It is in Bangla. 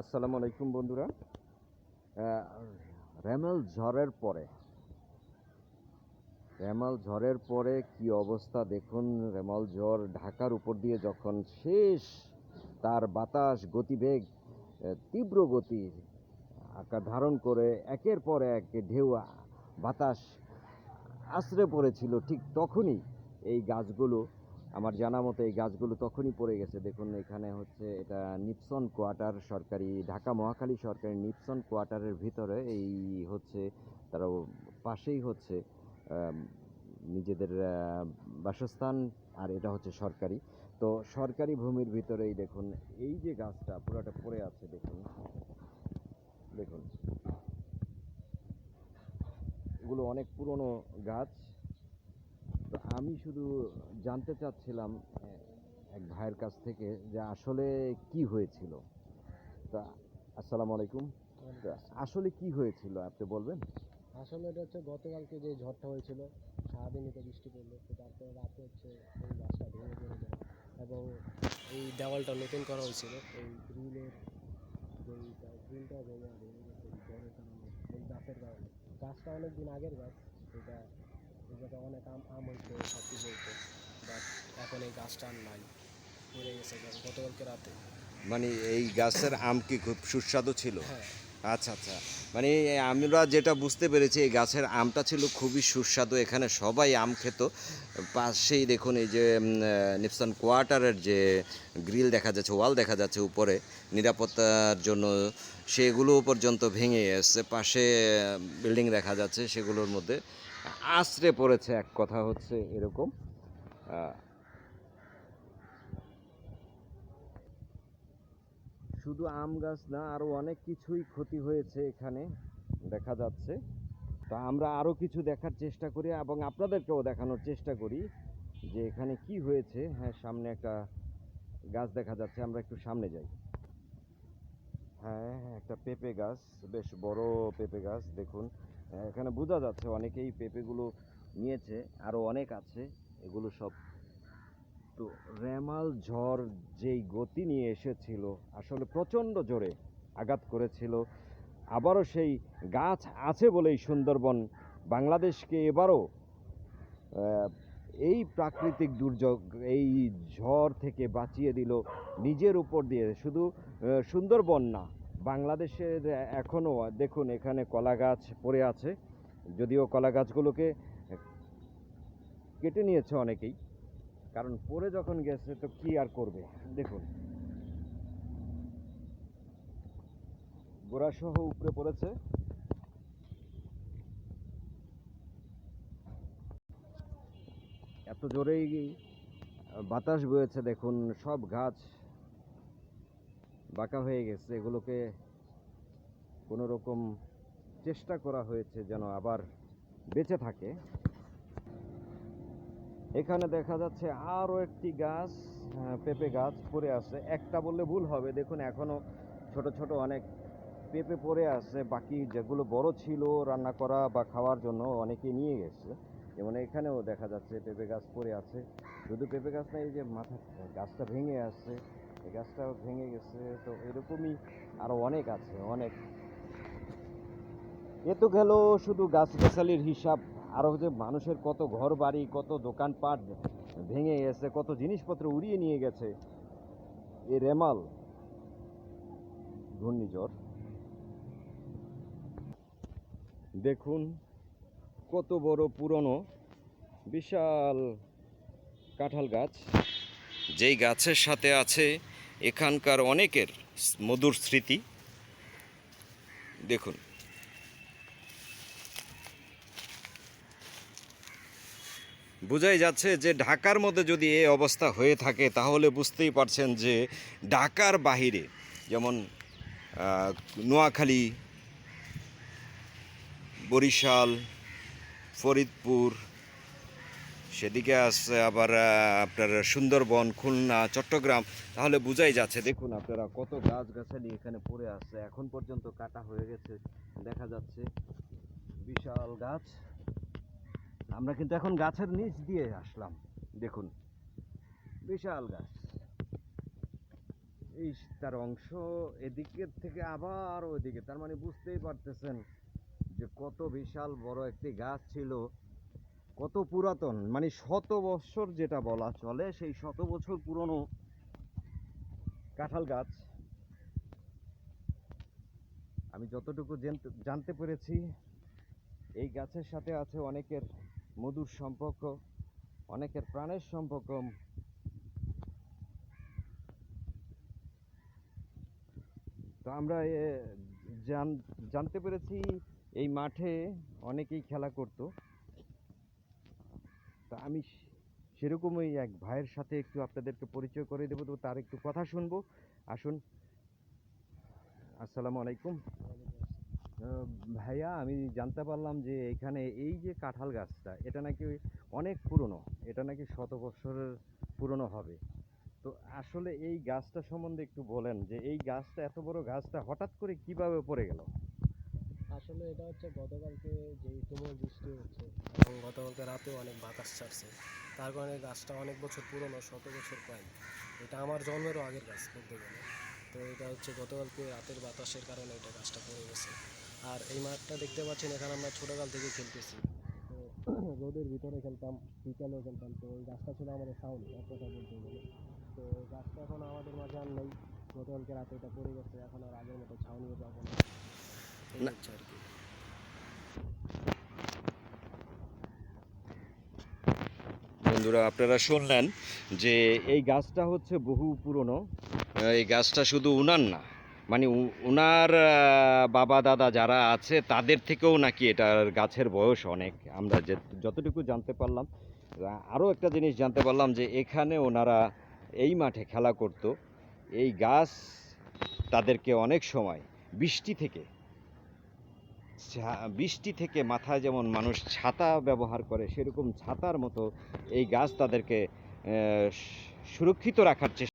আসসালামু আলাইকুম বন্ধুরা। রেমাল ঝড়ের পরে, রেমাল ঝড়ের পরে কি অবস্থা দেখুন। রেমাল ঝড় ঢাকার উপর দিয়ে যখন শেষ, তার বাতাস, গতিবেগ তীব্র গতি, আকার ধারণ করে একের পর এক ঢেউ, বাতাস আশ্রে পড়েছিল, ঠিক তখনই এই গাছগুলো আমার জানা মতো এই গাছগুলো তখনই পড়ে গেছে। দেখুন, এখানে হচ্ছে এটা নিপসন কোয়ার্টার সরকারি, ঢাকা মহাখালী সরকারি নিপসন কোয়ার্টারের ভিতরে এই হচ্ছে, তারা পাশেই হচ্ছে নিজেদের বাসস্থান, আর এটা হচ্ছে সরকারি। তো সরকারি ভূমির ভিতরেই দেখুন, এই যে গাছটা পুরোটা পড়ে আছে, দেখুন। দেখুন। এগুলো অনেক পুরনো গাছ। আমি শুধু জানতে চাচ্ছিলাম এক ভাইয়ের কাছ থেকে যে আসলে কি হয়েছিল। তা, আসসালামু আলাইকুম। আসলে কি হয়েছিল, আপনি বলবেন? আসলে এটা হচ্ছে গতকালকে যে ঝড়টা হয়েছিল সারাদিনই তো বৃষ্টি পড়ল, তো তারপরে রাতে হচ্ছে এই গাছটা ভেঙে পড়ে যায়। এবং এই দেওয়ালটা নতুন করা হয়েছিল, এই গ্রিলের যে গ্রিলটা ভেঙে ভেঙে গেছে কারণে, এই গাছের কারণে। গাছটা অনেক দিন আগের গাছ, এটা এটাতে অনেক আম আম হয়েছে সব কিছু হয়েছে বাট এখন এই গাছটা আর নাই পড়ে গেছে গাছ গতকালকে রাতে। মানে এই গাছের আম কি খুব সুস্বাদু ছিল? হ্যাঁ। আচ্ছা আচ্ছা। মানে আমরা যেটা বুঝতে পেরেছি এই গাছের আমটা ছিল খুবই সুস্বাদু এখানে সবাই আম খেত। পাশেই দেখুন এই যে নিপসন কোয়ার্টারের যে গ্রিল দেখা যাচ্ছে ওয়াল দেখা যাচ্ছে উপরে নিরাপত্তার জন্য সেগুলো পর্যন্ত ভেঙে এসছে। পাশে বিল্ডিং দেখা যাচ্ছে সেগুলোর মধ্যে। আশ্রে পড়েছে, এক কথা হচ্ছে এরকম। শুধু আম গাছ না আরও অনেক কিছুই ক্ষতি হয়েছে এখানে, দেখা যাচ্ছে। তা আমরা আরও কিছু দেখার চেষ্টা করি এবং আপনাদেরকেও দেখানোর চেষ্টা করি যে এখানে কি হয়েছে। হ্যাঁ সামনে একটা গাছ দেখা যাচ্ছে, আমরা একটু সামনে যাই। হ্যাঁ একটা পেঁপে গাছ, বেশ বড় পেঁপে গাছ, দেখুন। এখানে বোঝা যাচ্ছে অনেকেই পেঁপেগুলো নিয়েছে আরও অনেক আছে, এগুলো সব তো রেমাল ঝড় যেই গতি নিয়ে এসেছিল, আসলে প্রচণ্ড জোরে আঘাত করেছিল। আবারও সেই গাছ আছে বলেই সুন্দরবন বাংলাদেশকে এবারও এই প্রাকৃতিক দুর্যোগ, এই ঝড় থেকে বাঁচিয়ে দিল নিজের উপর দিয়ে। শুধু সুন্দরবন না বাংলাদেশের এখনও দেখুন, এখানে কলা গাছ পড়ে আছে। যদিও কলা গাছগুলোকে কেটে নিয়েছে অনেকেই, কারণ পরে যখন গেছে তো কি আর করবে? দেখুন। গোড়া সহ উপরে পড়েছে। এত জোরেই বাতাস বয়েছে, দেখুন, সব গাছ। বাঁকা হয়ে গেছে, এগুলোকে কোনো রকম চেষ্টা করা হয়েছে যেন আবার বেঁচে থাকে। এখানে দেখা যাচ্ছে আরও একটি গাছ পেঁপে গাছ পড়ে আছে। একটা বললে ভুল হবে, দেখুন এখনও ছোট ছোট অনেক পেঁপে পড়ে আছে, বাকি যেগুলো বড় ছিল রান্না করা বা খাওয়ার জন্য অনেকে নিয়ে গেছে। যেমন এখানেও দেখা যাচ্ছে পেঁপে গাছ পড়ে আছে। শুধু পেঁপে গাছ না, এই যে মাথা গাছটা ভেঙে আসছে এই গাছটাও ভেঙে গেছে, তো এরকমই আরও অনেক আছে, অনেক। এ তো গেল শুধু গাছগাছালির হিসাব আরও যে মানুষের কত ঘর বাড়ি কত দোকানপাট ভেঙে গেছে, কত জিনিসপত্র উড়িয়ে নিয়ে গেছে। এ রেমাল, ঘূর্ণিঝড়। দেখুন, কত বড় পুরনো, বিশাল কাঁঠাল গাছ। যেই গাছের সাথে আছে এখানকার অনেকের মধুর স্মৃতি। দেখুন। বোঝাই যাচ্ছে যে ঢাকার মধ্যে যদি এই অবস্থা হয়ে থাকে, তাহলে বুঝতেই পারছেন যে ঢাকার বাহিরে, যেমন নোয়াখালী, বরিশাল, ফরিদপুর সেদিকে আছে আবার আপনার সুন্দরবন, খুলনা, চট্টগ্রাম। তাহলে বোঝাই যাচ্ছে, দেখুন আপনারা কত গাছগাছালি এখানে পড়ে আছে। এখন পর্যন্ত কাটা হয়ে গেছে, দেখা যাচ্ছে। বিশাল গাছ। আমরা কিন্তু এখন গাছের নিচ দিয়ে আসলাম, দেখুন। বিশাল গাছ। এই তার অংশ এদিকের থেকে আবার ওইদিকে। তার মানে বুঝতেই পারতেছেন যে কত বিশাল বড় একটি গাছ ছিল। কত পুরাতন মানে শত বছর যেটা বলা চলে, সেই শত বছর পুরনো কাঁঠাল গাছ। আমি যতটুকু জানতে- পেরেছি, এই গাছের সাথে আছে অনেকের মধুর সম্পর্ক, অনেকের প্রাণের সম্পর্ক। তো আমরা জানতে পেরেছি, এই মাঠে অনেকেই খেলা করত। তা আমি সেরকমই এক ভাইয়ের সাথে একটু আপনাদেরকে পরিচয় করে দেবো, তো তার একটু কথা শুনব। আসুন। আসসালামু আলাইকুম। ভাইয়া, আমি জানতে পারলাম যে এখানে এই যে কাঁঠাল গাছটা, এটা নাকি অনেক পুরনো, এটা নাকি শত বছরের পুরনো হবে। তো আসলে এই গাছটা সম্বন্ধে একটু বলেন যে এই গাছটা, এত বড় গাছটা হঠাৎ করে কীভাবে পড়ে গেল? আসলে এটা হচ্ছে গতকালকে যে তুমুল বৃষ্টি হচ্ছে। এবং গতকালকে রাতেও অনেক বাতাস ছাড়ছে। তার কারণে গাছটা অনেক বছর পুরনো শত বছর প্রায় এটা আমার জন্মেরও আগের গাছ বলতে গেলে। তো এটা হচ্ছে গতকালকে রাতের বাতাসের কারণে এটা গাছটা পড়ে গেছে। আর এই মাঠটা দেখতে পাচ্ছেন এখানে আমরা ছোটোকাল থেকে খেলতেছি। তো রোদের ভিতরে খেলতাম বিকালেও খেলতাম। তো এই গাছটা ছিল আমাদের সাউন্ড এক কথা বলতে গেলে। তো এই গাছটা এখন আমাদের মাঝে আর নেই। গতকালকে রাতে এটা পড়ে গেছে এখন আর আগের মতো ছাউনিও পাবো না। আর কি। বন্ধুরা, আপনারা শুনলেন যে এই গাছটা হচ্ছে বহু পুরনো। এই গাছটা শুধু উনার না মানে উনার বাবা, দাদা যারা আছে, তাদের থেকেও নাকি এটার গাছের বয়স অনেক। আমরা যে যতটুকু জানতে পারলাম আরও একটা জিনিস জানতে পারলাম যে এখানে ওনারা এই মাঠে খেলা করত। এই গাছ তাদেরকে অনেক সময় বৃষ্টি থেকে বৃষ্টি থেকে মাথায় যেমন মানুষ ছাতা ব্যবহার করে, সেরকম ছাতার মতো এই গাছ তাদেরকে সুরক্ষিত রাখার চেষ্টা